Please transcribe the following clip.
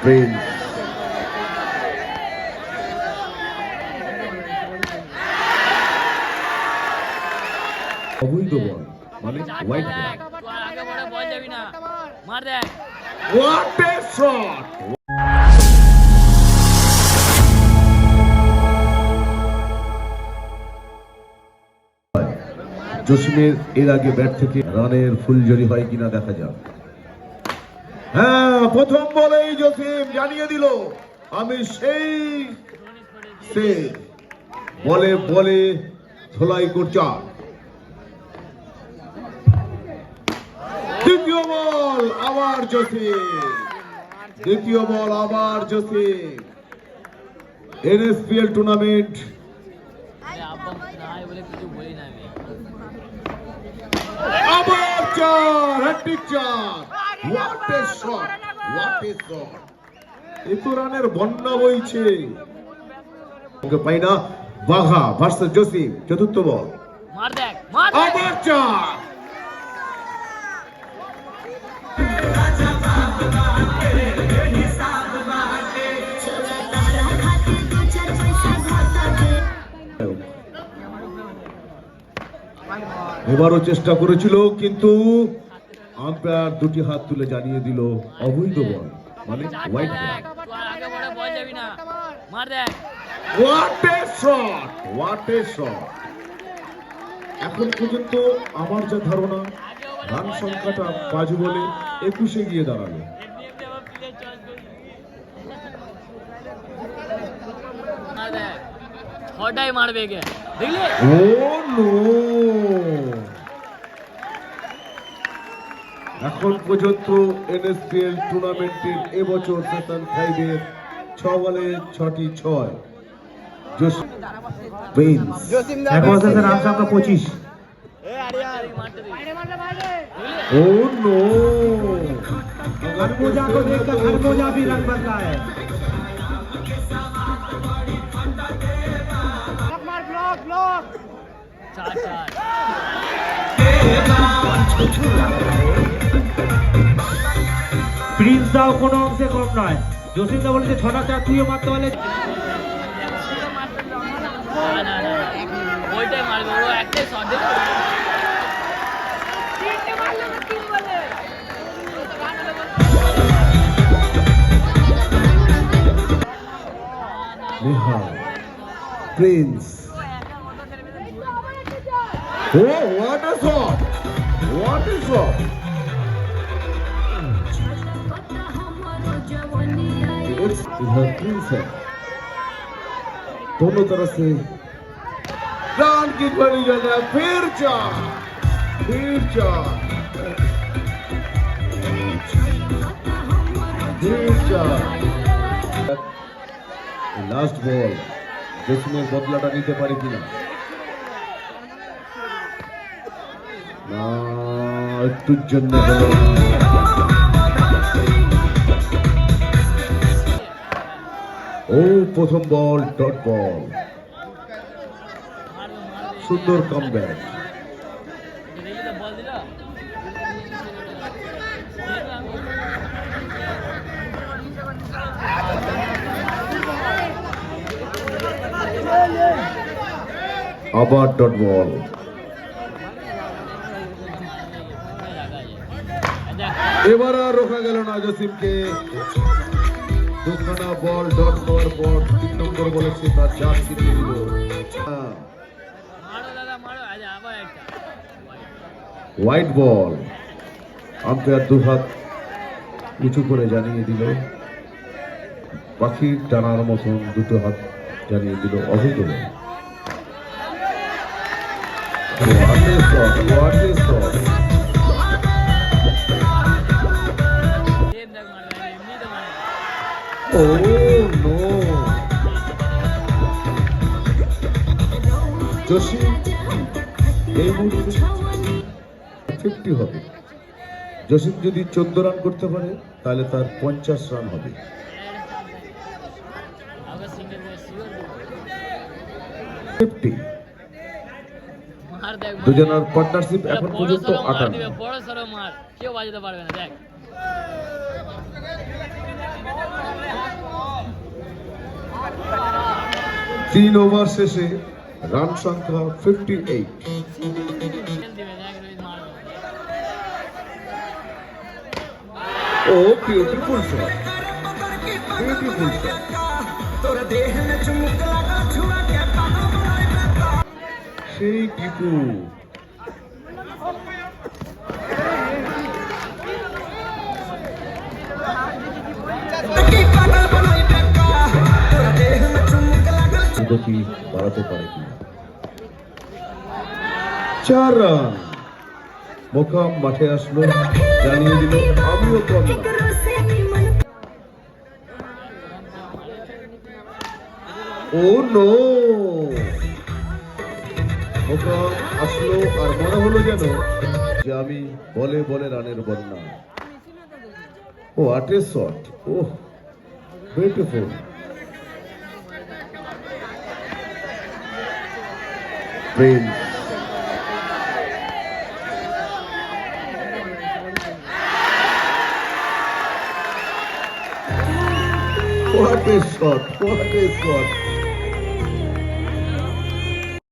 Prince অবৈধ বল মানে হোয়াইট বল তুই আর আগে বড় বল যাবি না মার দেখ হোয়াট এ শট জসিমের এর আগে ব্যাট থেকে রানের ফুলঝড়ি হয় কিনা দেখা যাক। হ্যাঁ প্রথম বলেই জসিম জানিয়ে দিল, আমি সেই সে বলে বলে ধোলাই করছা দ্বিতীয় বল আবার জসিম। দ্বিতীয় বল আবার জসিম। এনএসপিএল টুর্নামেন্ট। আবার চার হ্যাট্রিক চার। What a shot what a shot এত রানের বন্যা বইছে। পাই না। বাঘা ভার্সেস জসিম চতুর্থ বল। মার দেখ মার আবার চার। এবারও চেষ্টা করেছিল কিন্তু আম্পায়ার দুটি হাত তুলে জানিয়ে দিল অবৈধ বল। মানে হোয়াইট বল আগে বড় বল যাবি না। মার দেখ। What a shot what a shot এখন পর্যন্ত আমার যা ধারণা রান সংখ্যাটা পাঁচ বলে একুশে গিয়ে দাঁড়াল। ছটাই মারবে কে? দেখলি? ও নো এখন পর্যন্ত এনএসপিএল টুর্নামেন্টের এবছর সেশন ফাইভের ছ বলে ছটি ছয় জোশ প্রিন্স এখন শেষে রান সংখ্যা পঁচিশ মারতে দিবি দেখলি ओ नो खरबूजा को देखकर खरबूजा भी रंग बदला है চার চার প্রিন্স দাও কোনো অংশে কম নয়। জসিম দা বলেছে ছটা চার তুইও মারতে পারলে না না না। ওইটাই মারবে ও একটাই shot Prince Oh what a shot! What a shot It's इधर प्रिंस है दोनों तरफ से रान की बनी जाता है फिर चार फिर चार फिर चार লাস্ট বল জসিমের বদলাটা নিতে পারে কিনা একটুর জন্য হলো ও প্রথম বল, ডট বল। সুন্দর কাম ব্যাক দেখি তো বল দিল আবার ডট বল দেখ এবার আর রোখা গেল না জসিমকে। দুখানা বল ডট বল বল তিন নম্বর বলেছে তার চার ছিটিয়ে দিল। হ্যাঁ, হোয়াইট বল আম্পায়ার দু হাত উঁচু করে জানিয়ে দিল। পাখির টানার মতন দুটো হাত জানিয়ে দিল বল What a Oh no! Jasim এই মুহূর্তে ফিফটি হবে জসিম যদি চোদ্দ রান করতে পারে, তাহলে তার পঞ্চাশ রান হবে। ফিফটি দুজনের পার্টনারশিপ এখন পর্যন্ত বড় মার, কেউ বাজাতে পারবে না, দেখ। তিন ওভার শেষে রান সংখ্যা ফিফটি এইট দিবে দেখ রোহিত মারবে ও বিউটিফুল শট বিউটিফুল শট সেই টিপু গতি বাড়াতে পারে কি চার রান। মোকাম মাঠে আসলো, জানিয়ে দিল, আমিও কম ও নো। মোকাম আসলো, আর মনে হলো যেন যে আমি বলে বলে রানের বন্যা। ও আটের shot. O beautiful Prince What a shot! What a shot!